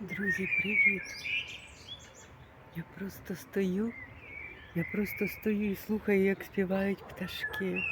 Друзі, привіт! Я просто стою, я просто стою і слухаю, як співають пташки.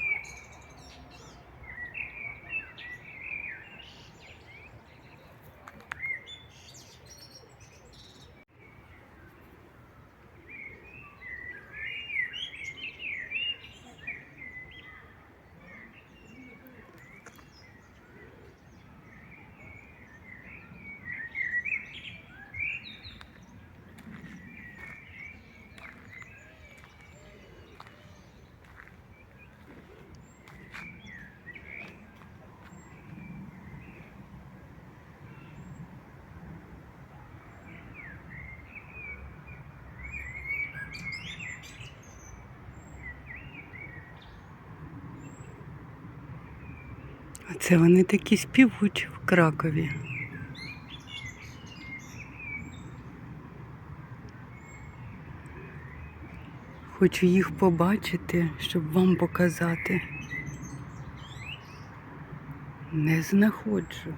Це вони такі співучі в Кракові. Хочу їх побачити, щоб вам показати. Не знаходжу.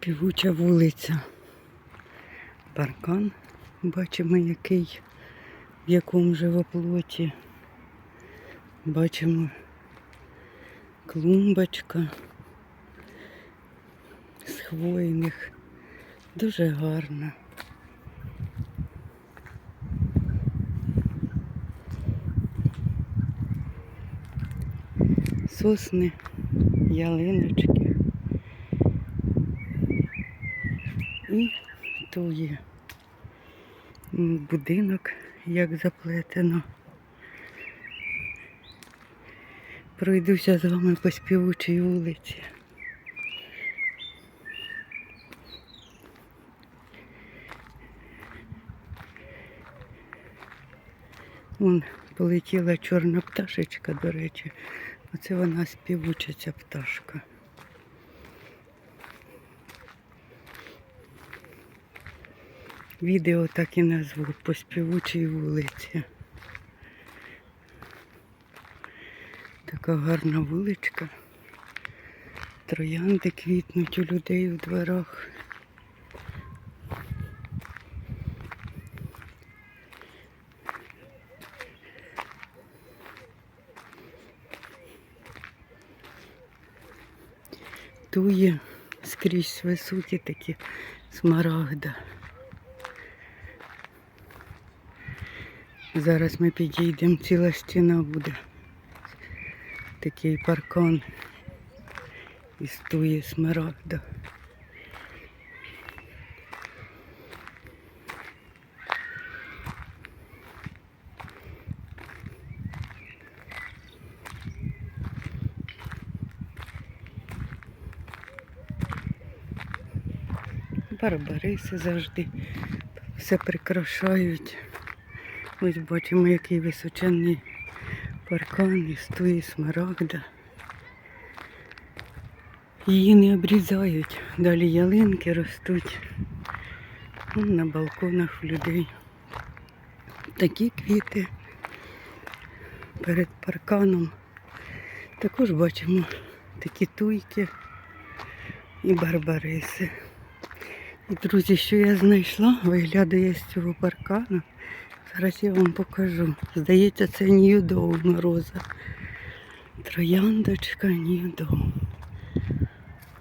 Співуча вулиця. Паркан. Бачимо, який, в якому живоплоті. Бачимо клумбочка з хвойних. Дуже гарна. Сосни, ялиночки. І то є будинок, як заплетено. Пройдуся з вами по співучій вулиці. Вон полетіла чорна пташечка, до речі. Оце вона співуча ця пташка. Відео так і назву по співучій вулиці. Така гарна вуличка. Троянди квітнуть у людей у дворах. Тує скрізь високі такі смарагда. Зараз ми підійдемо, ціла стіна буде. Такий паркан із туї смарагда. Барбариси завжди все прикрашають. Ось бачимо, який височенний паркан із туї смарагда. Її не обрізають. Далі ялинки ростуть. Вон на балконах людей. Такі квіти перед парканом. Також бачимо такі туйки і барбариси. І, друзі, що я знайшла, виглядає з цього паркану. Зараз я вам покажу. Здається, це Ньюдоу роза. Трояндочка Ньюдоу.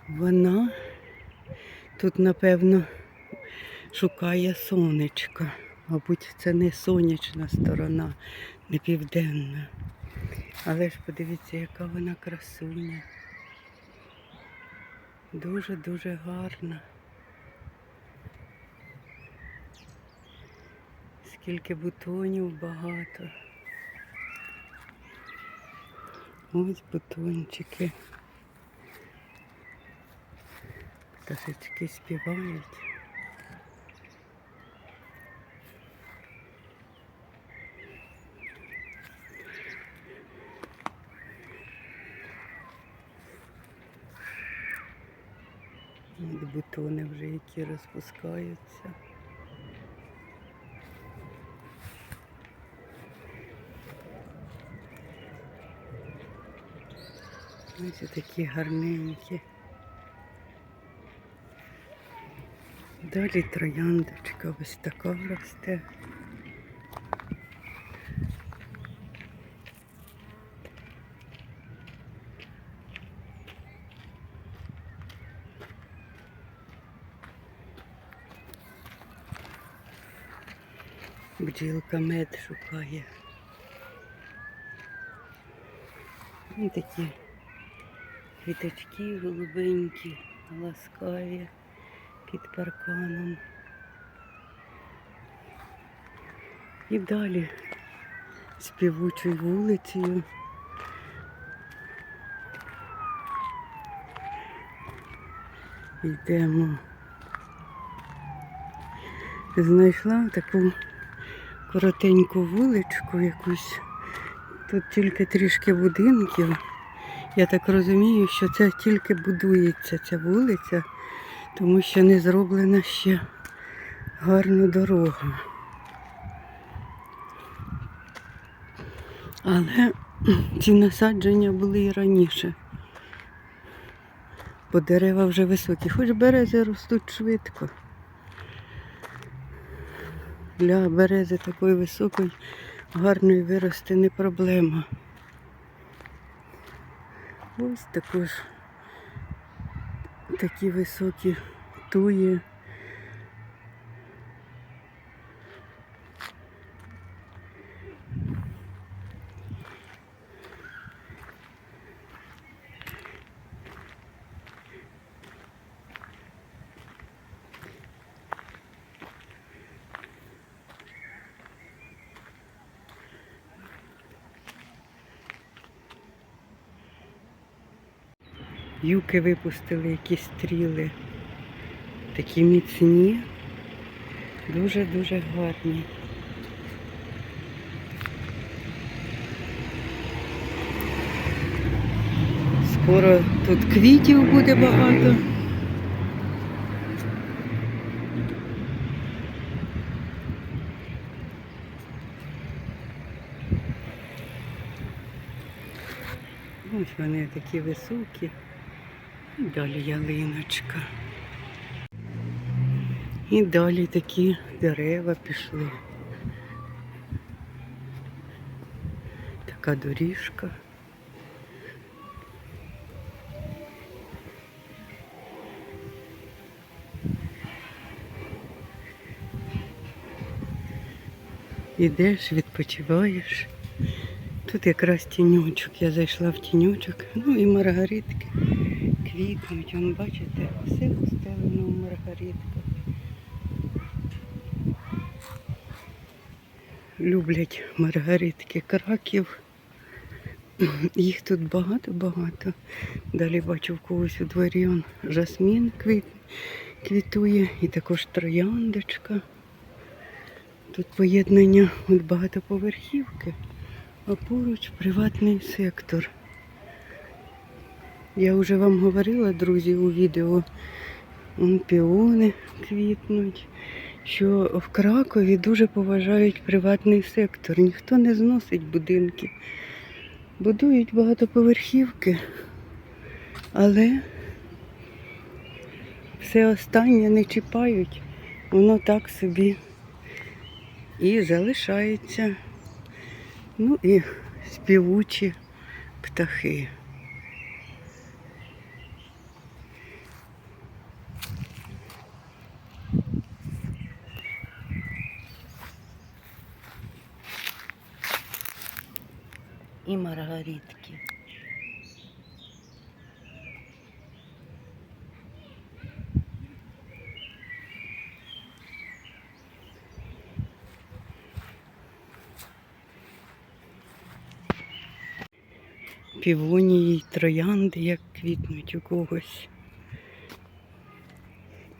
Вона тут, напевно, шукає сонечка. Мабуть, це не сонячна сторона, не південна. Але ж подивіться, яка вона красуня. Дуже-дуже гарна. Скільки бутонів багато. Ось бутончики. Пташечки співають. Бутони вже які розпускаються. Ось такі гарненькі. Далі трояндочка ось така росте. Бджілка мед шукає. Ось такі квіточки голубенькі, ласкаві під парканом. І далі співучою вулицею. Йдемо. Знайшла таку коротеньку вуличку якусь. Тут тільки трішки будинків. Я так розумію, що це тільки будується ця вулиця, тому що не зроблена ще гарна дорога. Але ці насадження були і раніше. Бо дерева вже високі, хоч берези ростуть швидко. Для берези такої високої, гарної вирости не проблема. Ось також такі високі туї. Юки випустили якісь стріли. Такі міцні, дуже-дуже гарні. Скоро тут квітів буде багато. Ось вони такі високі. Далі ялиночка. І далі такі дерева пішли. Така доріжка. Ідеш, відпочиваєш. Тут якраз тінючок. Я зайшла в тінючок. Ну і маргаритки квітнуть. Вон, бачите, все устелено в маргаритках. Люблять маргаритки краків. Їх тут багато-багато. Далі бачу в когось у дворі он жасмін квіт, квітує і також трояндочка. Тут поєднання от багатоповерхівки, а поруч приватний сектор. Я вже вам говорила, друзі, у відео, он піони квітнуть, що в Кракові дуже поважають приватний сектор. Ніхто не зносить будинки. Будують багатоповерхівки, але все останнє не чіпають, воно так собі і залишається. Ну і співучі птахи. І маргаритки. Півонії й троянди, як квітнуть у когось.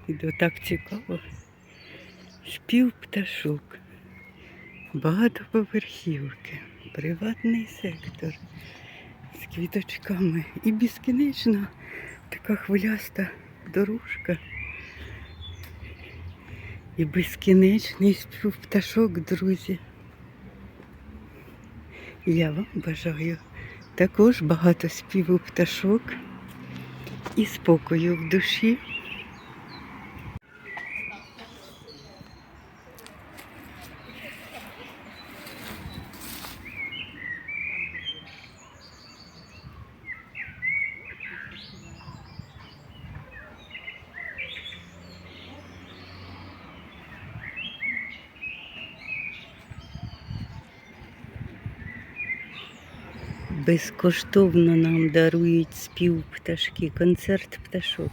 І так цікаво. Спів пташок, багатоповерхівки, приватний сектор з квіточками і безкінечна така хвиляста дорожка. І безкінечний спів пташок, друзі. Я вам бажаю також багато співу пташок і спокою в душі. Безкоштовно нам дарують спів пташки, концерт пташок.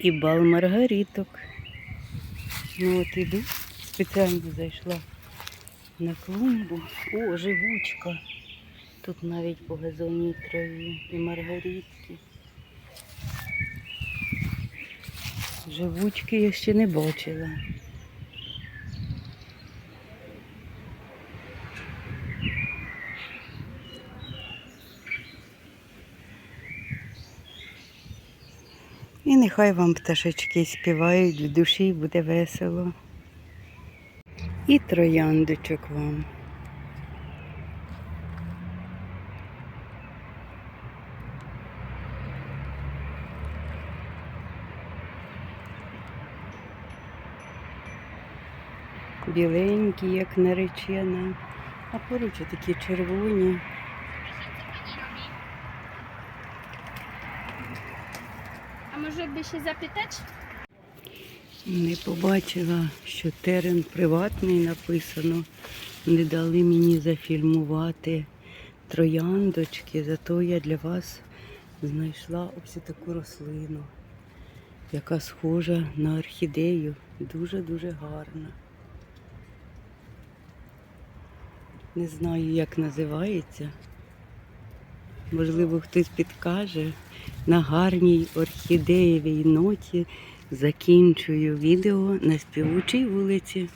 І бал маргариток. Ну от іду, спеціально зайшла на клумбу. О, живучка. Тут навіть по газонній траві і маргаритки. Живучки я ще не бачила. І нехай вам пташечки співають, в душі буде весело. І трояндочок вам. Біленькі, як наречена, а поруч такі червоні. A może by się? Не побачила, що терен приватний написано. Не дали мені зафільмувати трояндочки, зато я для вас знайшла ось таку рослину, яка схожа на орхідею. Дуже-дуже гарна. Не знаю, як називається. Можливо, хтось підкаже. На гарній орхідеєвій ноті закінчую відео на співучій вулиці.